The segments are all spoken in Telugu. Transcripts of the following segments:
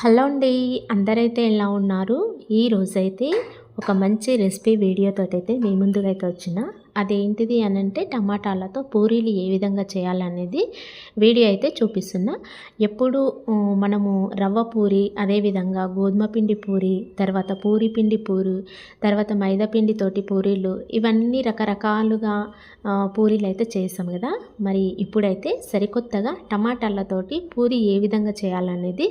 హలో అండి అందరైతే ఎలా ఉన్నారు? ఈ రోజైతే ఒక మంచి రెసిపీ వీడియోతో అయితే మీ ముందుగా అయితే వచ్చిన అదేంటిది అని అంటే టమాటాలతో పూరీలు ఏ విధంగా చేయాలనేది వీడియో అయితే చూపిస్తున్నా. ఎప్పుడు మనము రవ్వ పూరి అదేవిధంగా గోధుమ పిండి పూరి తర్వాత పూరి పిండి పూరి తర్వాత మైదా పిండితోటి పూరీలు ఇవన్నీ రకరకాలుగా పూరీలు అయితే చేసాం కదా. మరి ఇప్పుడైతే సరికొత్తగా టమాటాలతోటి పూరి ఏ విధంగా చేయాలనేది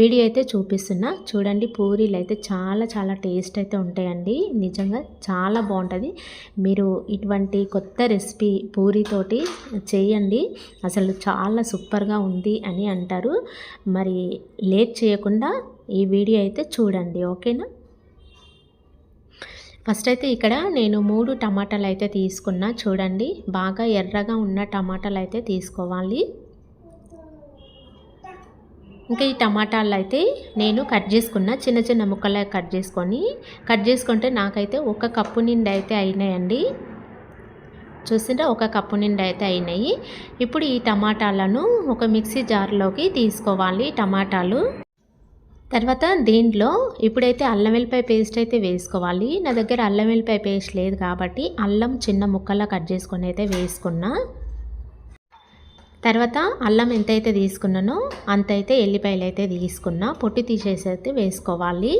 వీడియో అయితే చూపిస్తున్నా. చూడండి పూరీలు అయితే చాలా చాలా టేస్ట్ అయితే ఉంటాయండి. నిజంగా చాలా బాగుంటుంది. మీరు ఇటువంటి కొత్త రెసిపీ పూరితోటి చేయండి. అసలు చాలా సూపర్గా ఉంది అని అంటారు. మరి లేట్ చేయకుండా ఈ వీడియో అయితే చూడండి ఓకేనా? ఫస్ట్ అయితే ఇక్కడ నేను మూడు టమాటాలు అయితే తీసుకున్నా. చూడండి బాగా ఎర్రగా ఉన్న టమాటాలు అయితే తీసుకోవాలి. ఇంకా ఈ టమాటాలు అయితే నేను కట్ చేసుకున్న. చిన్న చిన్న ముక్కలు కట్ చేసుకొని కట్ చేసుకుంటే నాకైతే ఒక కప్పు నిండి అయితే అయినాయండి. చూసింటే ఒక కప్పు నిండి అయితే అయినాయి. ఇప్పుడు ఈ టమాటాలను ఒక మిక్సీ జార్లోకి తీసుకోవాలి టమాటాలు. తర్వాత దీంట్లో ఇప్పుడైతే అల్లం వెల్లిపాయ పేస్ట్ అయితే వేసుకోవాలి. నా దగ్గర అల్లం వెల్లిపాయ పేస్ట్ లేదు కాబట్టి అల్లం చిన్న ముక్కలా కట్ చేసుకొని అయితే వేసుకున్నా. తర్వాత అల్లం ఎంతైతే తీసుకున్నానో అంతైతే ఎల్లిపాయలు అయితే తీసుకున్నా. పొట్టి తీసేసి అయితే వేసుకోవాలి.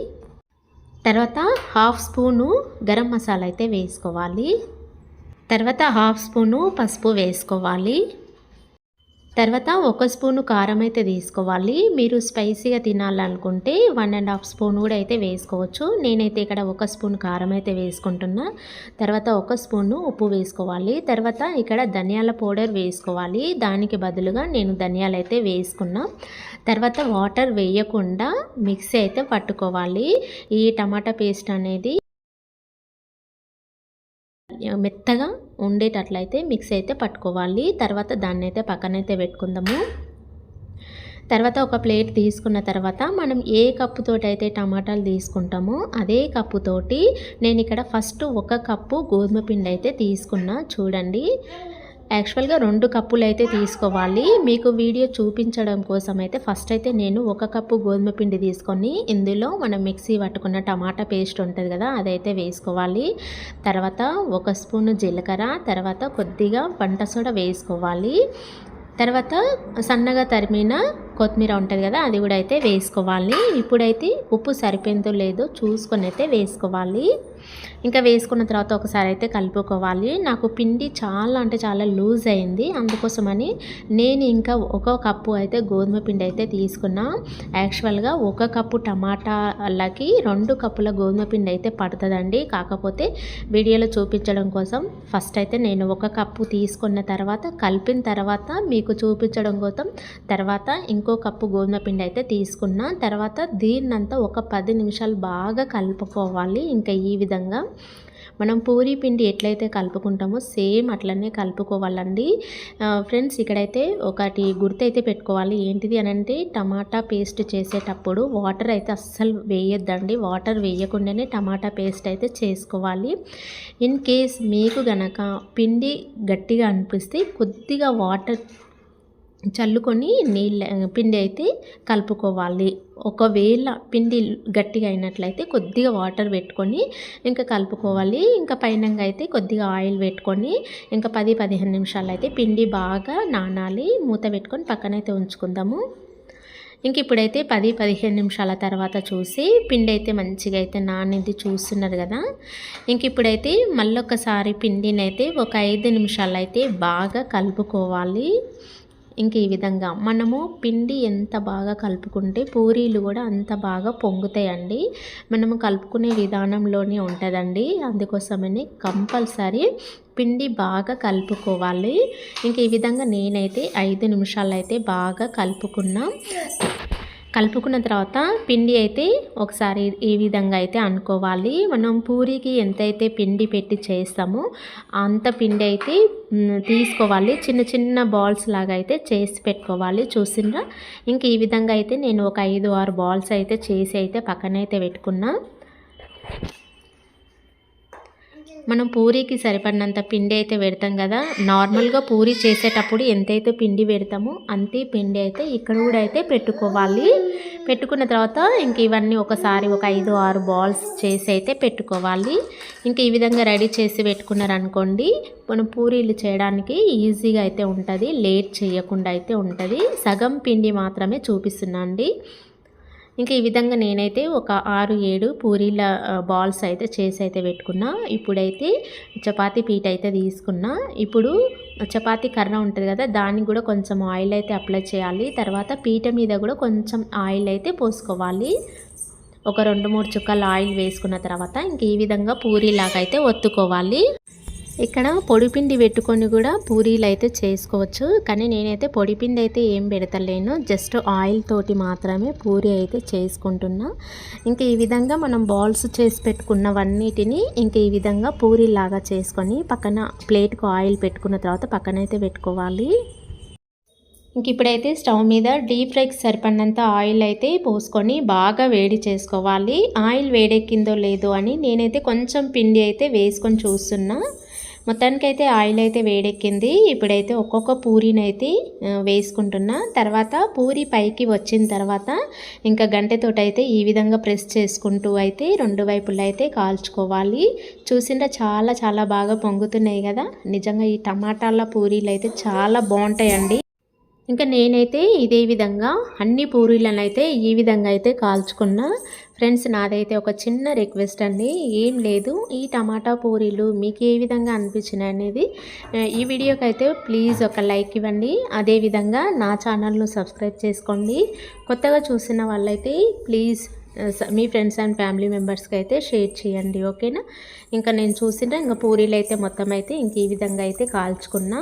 తర్వాత హాఫ్ స్పూను గరం మసాలా అయితే వేసుకోవాలి. తర్వాత హాఫ్ స్పూను పసుపు వేసుకోవాలి. తర్వాత ఒక స్పూను కారం అయితే తీసుకోవాలి. మీరు స్పైసీగా తినాలనుకుంటే వన్ అండ్ హాఫ్ స్పూన్ కూడా అయితే వేసుకోవచ్చు. నేనైతే ఇక్కడ ఒక స్పూన్ కారం అయితే వేసుకుంటున్నా. తర్వాత ఒక స్పూను ఉప్పు వేసుకోవాలి. తర్వాత ఇక్కడ ధనియాల పౌడర్ వేసుకోవాలి. దానికి బదులుగా నేను ధనియాలు అయితే వేసుకున్నా. తర్వాత వాటర్ వేయకుండా మిక్సీ అయితే పట్టుకోవాలి. ఈ టమాటా పేస్ట్ అనేది మెత్తగా ఉండేటట్లయితే మిక్స్ అయితే పట్టుకోవాలి. తర్వాత దాన్ని అయితే పక్కనైతే పెట్టుకుందాము. తర్వాత ఒక ప్లేట్ తీసుకున్న తర్వాత మనం ఏ కప్పుతోటి అయితే టమాటాలు తీసుకుంటామో అదే కప్పుతోటి నేను ఇక్కడ ఫస్ట్ ఒక కప్పు గోధుమ పిండి అయితే తీసుకున్నా. చూడండి. యాక్చువల్గా రెండు కప్పులు అయితే తీసుకోవాలి. మీకు వీడియో చూపించడం కోసం అయితే ఫస్ట్ అయితే నేను ఒక కప్పు గోధుమ పిండి తీసుకొని ఇందులో మనం మిక్సీ పట్టుకున్న టమాటా పేస్ట్ ఉంటుంది కదా అదైతే వేసుకోవాలి. తర్వాత ఒక స్పూన్ జీలకర్ర తర్వాత కొద్దిగా వంట సోడా వేసుకోవాలి. తర్వాత సన్నగా తరిమిన కొత్తిమీర ఉంటుంది కదా అది కూడా అయితే వేసుకోవాలి. ఇప్పుడైతే ఉప్పు సరిపోయిందో లేదో చూసుకొని అయితే వేసుకోవాలి. ఇంకా వేసుకున్న తర్వాత ఒకసారి అయితే కలుపుకోవాలి. నాకు పిండి చాలా అంటే చాలా లూజ్ అయింది. అందుకోసమని నేను ఇంకా ఒక కప్పు అయితే గోధుమ పిండి అయితే తీసుకున్నా. యాక్చువల్గా ఒక కప్పు టమాటాలకి రెండు కప్పుల గోధుమ పిండి అయితే పడుతుందండి. కాకపోతే వీడియోలో చూపించడం కోసం ఫస్ట్ అయితే నేను ఒక కప్పు తీసుకున్న తర్వాత కలిపిన తర్వాత మీకు చూపించడం కోసం తర్వాత ఇంకో కప్పు గోధుమ పిండి అయితే తీసుకున్నా. తర్వాత దీన్నంతా ఒక పది నిమిషాలు బాగా కలుపుకోవాలి. ఇంకా ఈ విధంగా మనం పూరి పిండి ఎట్లయితే కలుపుకుంటామో సేమ్ అట్లనే కలుపుకోవాలండి. ఫ్రెండ్స్ ఇక్కడైతే ఒకటి గుర్తైతే పెట్టుకోవాలి. ఏంటిది అని అంటే టమాటా పేస్ట్ చేసేటప్పుడు వాటర్ అయితే అస్సలు వేయొద్దండి. వాటర్ వేయకుండానే టమాటా పేస్ట్ అయితే చేసుకోవాలి. ఇన్ కేస్ మీకు గనక పిండి గట్టిగా అనిపిస్తే కొద్దిగా వాటర్ చల్లుకొని నీళ్ళ పిండి అయితే కలుపుకోవాలి. ఒకవేళ పిండి గట్టిగా అయినట్లయితే కొద్దిగా వాటర్ పెట్టుకొని ఇంకా కలుపుకోవాలి. ఇంకా పైన అయితే కొద్దిగా ఆయిల్ పెట్టుకొని ఇంకా పది పదిహేను నిమిషాలు అయితే పిండి బాగా నానాలి. మూత పెట్టుకొని పక్కనైతే ఉంచుకుందాము. ఇంక ఇప్పుడైతే పది పదిహేను నిమిషాల తర్వాత చూసి పిండి అయితే మంచిగా అయితే నానింది చూస్తున్నారు కదా. ఇంక ఇప్పుడైతే మళ్ళొకసారి పిండిని అయితే ఒక ఐదు నిమిషాలు అయితే బాగా కలుపుకోవాలి. ఇంక ఈ విధంగా. మనము పిండి ఎంత బాగా కలుపుకుంటే పూరీలు కూడా అంత బాగా పొంగుతాయండి. మనము కలుపుకునే విధానంలోనే ఉంటుందండి. అందుకోసమని కంపల్సరీ పిండి బాగా కలుపుకోవాలి. ఇంక ఈ విధంగా నేనైతే ఐదు నిమిషాలు అయితే బాగా కలుపుకున్నా. కలుపుకున్న తర్వాత పిండి అయితే ఒకసారి ఈ విధంగా అయితే అనుకోవాలి. మనం పూరికి ఎంతైతే పిండి పెట్టి చేస్తామో అంత పిండి అయితే తీసుకోవాలి. చిన్న చిన్న బాల్స్ లాగా అయితే చేసి పెట్టుకోవాలి. చూసిండ్రా? ఇంక ఈ విధంగా అయితే నేను ఒక ఐదు ఆరు బాల్స్ అయితే చేసి అయితే పక్కనైతే పెట్టుకున్నా. మనం పూరీకి సరిపడినంత పిండి అయితే పెడతాం కదా. నార్మల్గా పూరి చేసేటప్పుడు ఎంతైతే పిండి పెడతామో అంతే పిండి అయితే ఇక్కడ కూడా అయితే పెట్టుకోవాలి. పెట్టుకున్న తర్వాత ఇంక ఇవన్నీ ఒకసారి ఒక ఐదు ఆరు బాల్స్ చేసి అయితే పెట్టుకోవాలి. ఇంక ఈ విధంగా రెడీ చేసి పెట్టుకున్నారనుకోండి మనం పూరీలు చేయడానికి ఈజీగా అయితే ఉంటుంది లేట్ చేయకుండా అయితే ఉంటుంది. సగం పిండి మాత్రమే చూపిస్తున్నా అండి ఇంకా ఈ విధంగా నేనైతే ఒక ఆరు ఏడు పూరీల బాల్స్ అయితే చేసి అయితే పెట్టుకున్నా. ఇప్పుడైతే చపాతీ పీట అయితే తీసుకున్నా. ఇప్పుడు చపాతీ కర్ర ఉంటుంది కదా దానికి కూడా కొంచెం ఆయిల్ అయితే అప్లై చేయాలి. తర్వాత పీట మీద కూడా కొంచెం ఆయిల్ అయితే పోసుకోవాలి. ఒక రెండు మూడు చుక్కల ఆయిల్ వేసుకున్న తర్వాత ఇంక ఈ విధంగా పూరీలాగా అయితే ఒత్తుకోవాలి. ఇక్కడ పొడిపిండి పెట్టుకొని కూడా పూరీలు అయితే చేసుకోవచ్చు. కానీ నేనైతే పొడిపిండి అయితే ఏం పెడతలేను. జస్ట్ ఆయిల్ తోటి మాత్రమే పూరి అయితే చేసుకుంటున్నా. ఇంకా ఈ విధంగా మనం బాల్స్ చేసి పెట్టుకున్నవన్నిటిని ఇంకా ఈ విధంగా పూరీలాగా చేసుకొని పక్కన ప్లేట్కు ఆయిల్ పెట్టుకున్న తర్వాత పక్కనైతే పెట్టుకోవాలి. ఇంక ఇప్పుడైతే స్టవ్ మీద డీప్ ఫ్రైకి సరిపడినంత ఆయిల్ అయితే పోసుకొని బాగా వేడి చేసుకోవాలి. ఆయిల్ వేడెక్కిందో లేదో అని నేనైతే కొంచెం పిండి అయితే వేసుకొని చూస్తున్నా. మొత్తానికైతే ఆయిల్ అయితే వేడెక్కింది. ఇప్పుడైతే ఒక్కొక్క పూరీని అయితే వేసుకుంటున్నా. తర్వాత పూరి పైకి వచ్చిన తర్వాత ఇంకా గంటెతోటి అయితే ఈ విధంగా ప్రెస్ చేసుకుంటూ అయితే రెండు వైపులా అయితే కాల్చుకోవాలి. చూసింటే చాలా చాలా బాగా పొంగుతున్నాయి కదా. నిజంగా ఈ టమాటాల పూరీలు అయితే చాలా బాగుంటాయండి. ఇంకా నేనైతే ఇదే విధంగా అన్ని పూరీలను అయితే ఈ విధంగా అయితే కాల్చుకున్నా. ఫ్రెండ్స్ నాదైతే ఒక చిన్న రిక్వెస్ట్ అండి. ఏం లేదు ఈ టమాటా పూరీలు మీకు ఏ విధంగా అనిపించినాయి అనేది ఈ వీడియోకి అయితే ప్లీజ్ ఒక లైక్ ఇవ్వండి. అదేవిధంగా నా ఛానల్ను సబ్స్క్రైబ్ చేసుకోండి. కొత్తగా చూసిన వాళ్ళైతే ప్లీజ్ మీ ఫ్రెండ్స్ అండ్ ఫ్యామిలీ మెంబర్స్కి అయితే షేర్ చేయండి ఓకేనా ఇంకా నేను చూసిన ఇంకా పూరీలు అయితే మొత్తం అయితే ఇంక ఈ విధంగా అయితే కాల్చుకున్నా.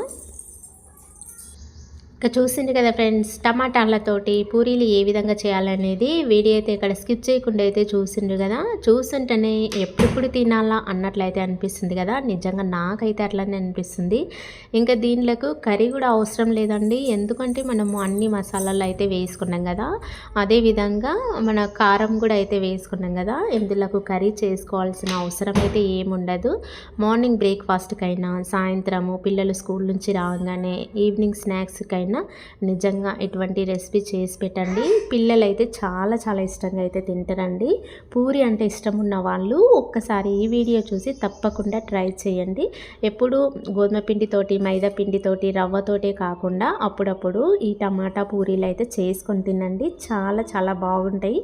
ఇక చూసింది కదా ఫ్రెండ్స్ టమాటాలతోటి పూరీలు ఏ విధంగా చేయాలనేది వీడియో అయితే ఇక్కడ స్కిప్ చేయకుండా అయితే చూసిండ్రు కదా. చూస్తుంటేనే ఎప్పుడెప్పుడు తినాలా అన్నట్లయితే అనిపిస్తుంది కదా. నిజంగా నాకైతే అట్లనే అనిపిస్తుంది. ఇంకా దీనిలకు కర్రీ కూడా అవసరం లేదండి. ఎందుకంటే మనము అన్ని మసాలాలు అయితే వేసుకున్నాం కదా. అదేవిధంగా మన కారం కూడా అయితే వేసుకున్నాం కదా. ఇందులకు కర్రీ చేసుకోవాల్సిన అవసరం అయితే ఏముండదు మార్నింగ్ బ్రేక్ఫాస్ట్కైనా సాయంత్రము పిల్లలు స్కూల్ నుంచి రాగానే ఈవినింగ్ స్నాక్స్కైనా కన్నా నిజంగా ఇటువంటి రెసిపీ చేసి పెట్టండి. పిల్లలు అయితే చాలా చాలా ఇష్టంగా అయితే తింటారండి. పూరి అంటే ఇష్టం ఉన్న వాళ్ళు ఒక్కసారి ఈ వీడియో చూసి తప్పకుండా ట్రై చేయండి. ఎప్పుడు గోధుమ పిండితోటి మైదా పిండితోటి రవ్వతోటే కాకుండా అప్పుడప్పుడు ఈ టమాటా పూరీలు అయితే చేసుకొని తినండి. చాలా చాలా బాగుంటాయి.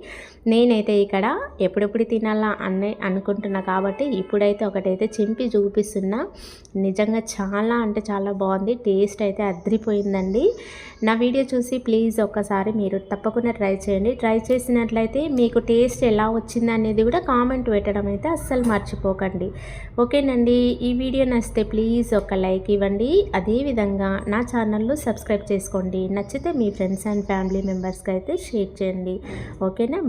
నేనైతే ఇక్కడ ఎప్పుడెప్పుడు తినాలా అనే అనుకుంటున్నా కాబట్టి ఇప్పుడైతే ఒకటైతే చింపి చూపిస్తున్నా. నిజంగా చాలా అంటే చాలా బాగుంది. టేస్ట్ అయితే అద్రిపోయిందండి. నా వీడియో చూసి ప్లీజ్ ఒక్కసారి మీరు తప్పకుండా ట్రై చేయండి. ట్రై చేసినట్లయితే మీకు టేస్ట్ ఎలా వచ్చింది అనేది కూడా కామెంట్ పెట్టడం అయితే అస్సలు మర్చిపోకండి. ఓకేనండి ఈ వీడియో నచ్చితే ప్లీజ్ ఒక లైక్ ఇవ్వండి. అదేవిధంగా నా ఛానల్లో సబ్స్క్రైబ్ చేసుకోండి. నచ్చితే మీ ఫ్రెండ్స్ అండ్ ఫ్యామిలీ మెంబర్స్కి అయితే షేర్ చేయండి. ఓకేనా?